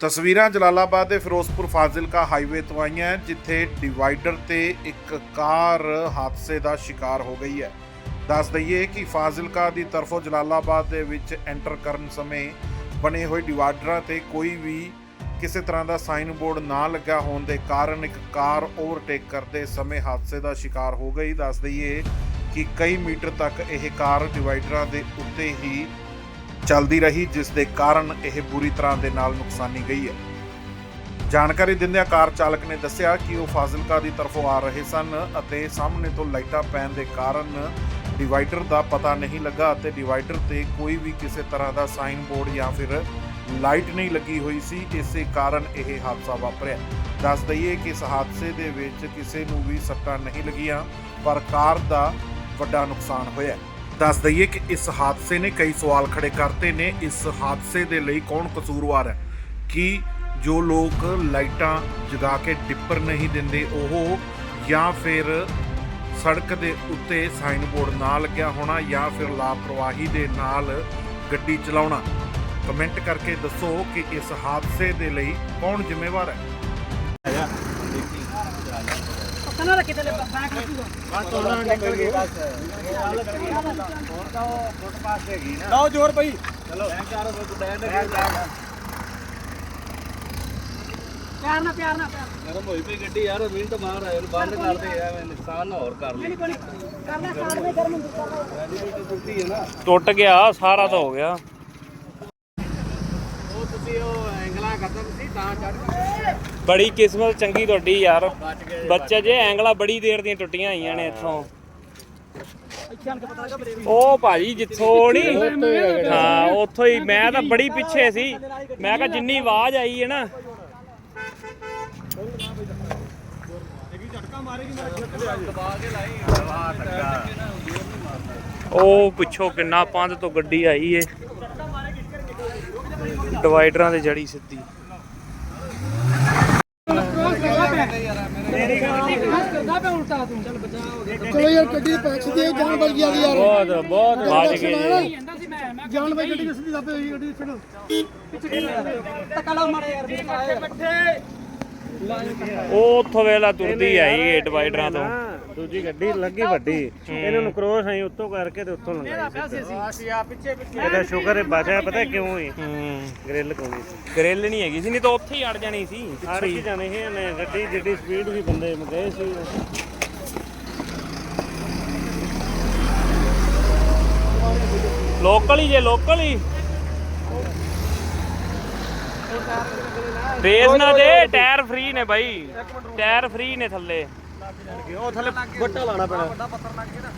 ਤਸਵੀਰਾਂ ਜਲਾਲਾਬਾਦ ਦੇ ਫਿਰੋਜ਼ਪੁਰ ਫਾਜ਼ਿਲਕਾ ਹਾਈਵੇ ਤੋਂ ਆਈਆਂ ਜਿੱਥੇ ਡਿਵਾਈਡਰ ਤੇ ਇੱਕ ਕਾਰ ਹਾਦਸੇ ਦਾ ਸ਼ਿਕਾਰ ਹੋ ਗਈ ਹੈ। ਦੱਸ ਦਈਏ ਕਿ ਫਾਜ਼ਿਲਕਾ ਦੀ ਤਰਫੋਂ ਜਲਾਲਾਬਾਦ ਦੇ ਵਿੱਚ ਐਂਟਰ ਕਰਨ ਸਮੇਂ ਬਣੇ ਹੋਏ ਡਿਵਾਈਡਰਾਂ ਤੇ ਕੋਈ ਵੀ ਕਿਸੇ ਤਰ੍ਹਾਂ ਦਾ ਸਾਈਨ ਬੋਰਡ ਨਾ ਲੱਗਾ ਹੋਣ ਦੇ ਕਾਰਨ ਇੱਕ ਕਾਰ ਓਵਰਟੇਕ ਕਰਦੇ ਸਮੇਂ ਹਾਦਸੇ ਦਾ ਸ਼ਿਕਾਰ ਹੋ ਗਈ। ਦੱਸ ਦਈਏ ਕਿ ਕਈ ਮੀਟਰ ਤੱਕ ਇਹ ਕਾਰ ਡਿਵਾਈਡਰਾਂ ਦੇ ਉੱਤੇ ਹੀ ਚੱਲਦੀ ਰਹੀ, ਜਿਸ ਦੇ ਕਾਰਨ ਇਹ ਬੁਰੀ ਤਰ੍ਹਾਂ ਦੇ ਨਾਲ ਨੁਕਸਾਨੀ ਗਈ ਹੈ। ਜਾਣਕਾਰੀ ਦਿੰਦਿਆਂ ਕਾਰ ਚਾਲਕ ਨੇ ਦੱਸਿਆ ਕਿ ਉਹ ਫਾਜ਼ਿਲਕਾ ਦੀ ਤਰਫੋਂ ਆ ਰਹੇ ਸਨ ਅਤੇ ਸਾਹਮਣੇ ਤੋਂ ਲਾਈਟਾਂ ਪੈਣ ਦੇ ਕਾਰਨ ਡਿਵਾਈਡਰ ਦਾ ਪਤਾ ਨਹੀਂ ਲੱਗਾ ਅਤੇ ਡਿਵਾਈਡਰ ਤੇ ਕੋਈ ਵੀ ਕਿਸੇ ਤਰ੍ਹਾਂ ਦਾ ਸਾਈਨ ਬੋਰਡ ਜਾਂ ਫਿਰ ਲਾਈਟ ਨਹੀਂ ਲੱਗੀ ਹੋਈ ਸੀ, ਇਸੇ ਕਾਰਨ ਇਹ ਹਾਦਸਾ ਵਾਪਰਿਆ। ਦੱਸ ਦਈਏ ਕਿ ਇਸ ਹਾਦਸੇ ਦੇ ਵਿੱਚ ਕਿਸੇ ਨੂੰ ਵੀ ਸੱਟਾਂ ਨਹੀਂ ਲੱਗੀਆਂ, ਪਰ ਕਾਰ ਦਾ ਵੱਡਾ ਨੁਕਸਾਨ ਹੋਇਆ। ਦੱਸ ਦਈਏ ਕਿ ਇਸ ਹਾਦਸੇ ਨੇ ਕਈ ਸਵਾਲ ਖੜੇ ਕਰਤੇ ਨੇ। ਇਸ ਹਾਦਸੇ ਦੇ ਲਈ ਕੌਣ ਕਸੂਰਵਾਰ ਹੈ? ਕਿ ਜੋ ਲੋਕ ਲਾਈਟਾਂ ਜਗਾ ਕੇ ਡਿੱਪਰ ਨਹੀਂ ਦਿੰਦੇ ਉਹ ਜਾਂ ਫਿਰ ਸੜਕ ਦੇ ਉੱਤੇ ਸਾਈਨ ਬੋਰਡ ਨਾ ਲੱਗਿਆ ਹੋਣਾ ਜਾਂ ਫਿਰ ਲਾਪਰਵਾਹੀ ਦੇ ਨਾਲ ਗੱਡੀ ਚਲਾਉਣਾ? ਕਮੈਂਟ ਕਰਕੇ ਦੱਸੋ ਕਿ ਇਸ ਹਾਦਸੇ ਦੇ ਲਈ ਕੌਣ ਜ਼ਿੰਮੇਵਾਰ ਹੈ? ਕਨਾ ਰੱਖੀ ਤੇ ਬੈਂਕ ਰੱਖੂਗਾ ਲਾਓ ਜ਼ੋਰ ਭਾਈ ਪਿਆਰ ਨਾਲ ਪਿਆਰ ਨਾਲ ਪਿਆਰ ਗਰਮ ਹੋਈ ਪਈ ਗੱਡੀ ਯਾਰ ਮਿੰਟ ਬਾਹਰ ਆਏ ਨੂੰ ਬੰਦ ਕਰ ਦੇ ਐਵੇਂ ਨੁਕਸਾਨ ਨਾ ਹੋਰ ਕਰ ਲਈ ਨਹੀਂ ਕੋਈ ਕਰਨਾ ਸਾਡ ਵਿੱਚ ਗਰਮ ਹੁੰਦੀ ਕਰਨਾ ਟੁੱਟੀ ਹੈ ਨਾ ਟੁੱਟ ਗਿਆ, ਸਾਰਾ ਤਾਂ ਹੋ ਗਿਆ। ਉਹ ਤੁਸੀਂ ਉਹ ਐਂਗਲਾ ਖਤਮ ਸੀ, ਤਾਂ ਚੜ ਗਏ ਬੜੀ ਕਿਸਮਤ, ਚੰਗੀ ਤੁਹਾਡੀ ਯਾਰ। ਬੱਚਾ ਜੇ ਐਂਗਲਾ ਬੜੀ ਦੇਰ ਦੀਆਂ ਟੁੱਟੀਆਂ ਆਈਆਂ ਨੇ ਇੱਥੋਂ। ਉਹ ਭਾਜੀ ਜਿੱਥੋਂ ਨਹੀਂ ਹਾਂ, ਉੱਥੋਂ ਹੀ। ਮੈਂ ਤਾਂ ਬੜੀ ਪਿੱਛੇ ਸੀ। ਮੈਂ ਕਿਹਾ ਜਿੰਨੀ ਆਵਾਜ਼ ਆਈ ਹੈ ਨਾ। ਉਹ ਪਿੱਛੋਂ ਕਿੰਨਾ ਪੰਧ ਤੋਂ ਗੱਡੀ ਆਈ ਏ। ਡਿਵਾਈਡਰਾਂ ਤੇ ਜੜੀ ਸਿੱਧੀ ਮੇਰੀ ਗੱਲ ਨਹੀਂ ਕਰਦਾ ਪਿਆ ਉਲਟਾ ਤੂੰ। ਚੱਲ ਬਚਾ ਹੋ ਗਿਆ। ਚਲੋ ਯਾਰ ਗੱਡੀ ਦੇ ਪੈਕਸ ਦੀ ਜਾਨ ਬਚ ਗਿਆ ਯਾਰ। ਬਹੁਤ ਬਹੁਤ ਵੱਜ ਗਏ ਜੀ। ਜਾਂਦਾ ਸੀ ਮੈਂ ਮੈਂ ਜਾਨ ਬਚ ਗੱਡੀ ਕਿਸ ਦੀ ਦੱਬੇ ਹੋਈ ਗੱਡੀ ਛੱਡੋ ਪਿੱਛੇ ਟੱਕਾ ਲਾ ਮਾਰੇ ਯਾਰ ਮੇਰੇ ਪੱਠੇ ਉਹ ਉੱਥੋਂ ਵੇਲਾ ਤੁਰਦੀ ਆਈ ਏ ਡਿਵਾਈਡਰਾਂ ਤੋਂ। ਦੂਜੀ ਗੱਡੀ ਲੱਗੀ ਵੱਡੀ। ਇਹਨਾਂ ਨੂੰ ਕ੍ਰੋਸ ਆਈ ਉੱਤੋਂ ਕਰਕੇ ਤੇ ਉੱਥੋਂ ਲੰਘਾਈ ਅਸੀਂ ਆ ਪਿੱਛੇ ਪਿੱਛੇ। ਇਹਦਾ ਸ਼ੁਕਰ ਹੈ ਬਚਿਆ ਪਤਾ ਕਿਉਂ ਹੈ। ਗ੍ਰਿਲ ਕੋਣੀ ਗ੍ਰਿਲ ਨਹੀਂ ਹੈਗੀ ਸੀ ਨਹੀਂ ਤਾਂ ਉੱਥੇ ਹੀ ਅੜ ਜਾਣੀ ਸੀ। ਪਿੱਛੇ ਹੀ। ਜਾਣੇ ਸੀ ਇਹਨੇ ਗੱਡੀ ਜਿੱਡੀ ਸਪੀਡ ਸੀ ਬੰਦੇ ਗਏ ਸੀ। ਲੋਕਲ ਹੀ ਜੇ ਲੋਕਲ ਹੀ। ਰੇਸ ਨਾ? ਦੇ ਟਾਇਰ ਫ੍ਰੀ ਨੇ ਬਾਈ। ਟਾਇਰ ਫ੍ਰੀ ਨੇ ਥੱਲੇ। ਉਹ ਥੱਲੇ ਬੱਟਾ ਲਾਣਾ ਪੈਣਾ। ਵੱਡਾ ਪੱਥਰ ਲੱਗ ਗਿਆ ਨਾ